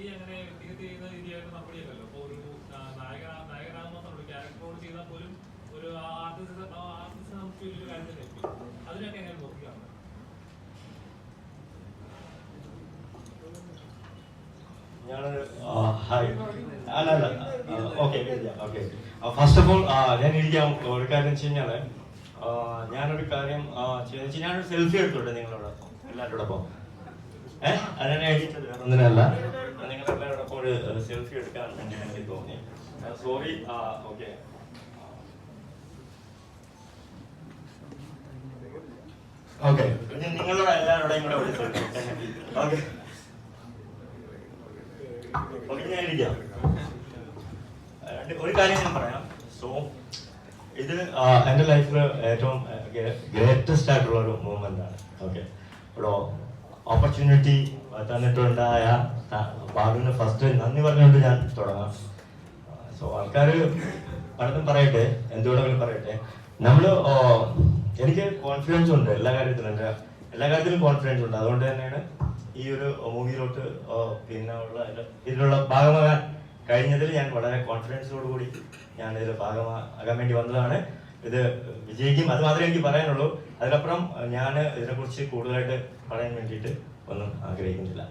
ചെയ്ത ഒരു ചെയ്താൽ പോലും ഒരു artist artist first of all ഞാൻ ഇരിക്കാം ഒരു കാര്യം വെച്ച് കഴിഞ്ഞാൽ ഞാനൊരു കാര്യം ഞാനൊരു സെൽഫി എടുത്തോട്ടെ നിങ്ങളോടൊപ്പം എല്ലാവരോടൊപ്പം. ഏഹ് അതിനെ അടിച്ചത് വേറെ ഒന്നിനല്ല. ഒരു സെൽഫി എടുക്കാൻ വേണ്ടി എനിക്ക് തോന്നി സോറി ഓക്കെ ഓക്കെ നിങ്ങളോട് എല്ലാവരോടെയും കൂടെ ഒരു സെൽഫി ഓക്കെ ഓക്കെ ഞാൻ ഇരിക്കാം ഒരു കാര്യം ഞാൻ പറയാം സോ ഇത് എന്റെ ലൈഫിൽ ഏറ്റവും ഗ്രേറ്റസ്റ്റ് ആയിട്ടുള്ള ഒരു മൂമെന്റ് ആണ്. ഓക്കെ ഇവിടെ ഓപ്പർച്യൂണിറ്റി തന്നിട്ടുണ്ടായ ബാബുവിന് ഫസ്റ്റ് നന്ദി പറഞ്ഞുകൊണ്ട് ഞാൻ തുടങ്ങാം. സോ ആൾക്കാർ പലതും പറയട്ടെ എന്തുകൊണ്ടെങ്കിലും പറയട്ടെ. നമ്മൾ എനിക്ക് കോൺഫിഡൻസ് ഉണ്ട് എല്ലാ കാര്യത്തിലും. എന്റെ എല്ലാ കാര്യത്തിലും കോൺഫിഡൻസ് ഉണ്ട്. അതുകൊണ്ട് തന്നെയാണ് ഈ ഒരു മൂവിയിലോട്ട് പിന്നെ ഉള്ള ഇതിലുള്ള ഭാഗമാകാൻ കഴിഞ്ഞതിൽ ഞാൻ വളരെ കോൺഫിഡൻസോടുകൂടി ഞാൻ ഇതിൽ ഭാഗമാകാൻ വേണ്ടി വന്നതാണ്. ഇത് വിജയിക്കും അത് മാത്രമേ എനിക്ക് പറയാനുള്ളൂ. അതിനപ്പുറം ഞാൻ ഇതിനെക്കുറിച്ച് കൂടുതലായിട്ട് പറയാൻ വേണ്ടിയിട്ട് ഒന്നും ആഗ്രഹിക്കുന്നില്ല.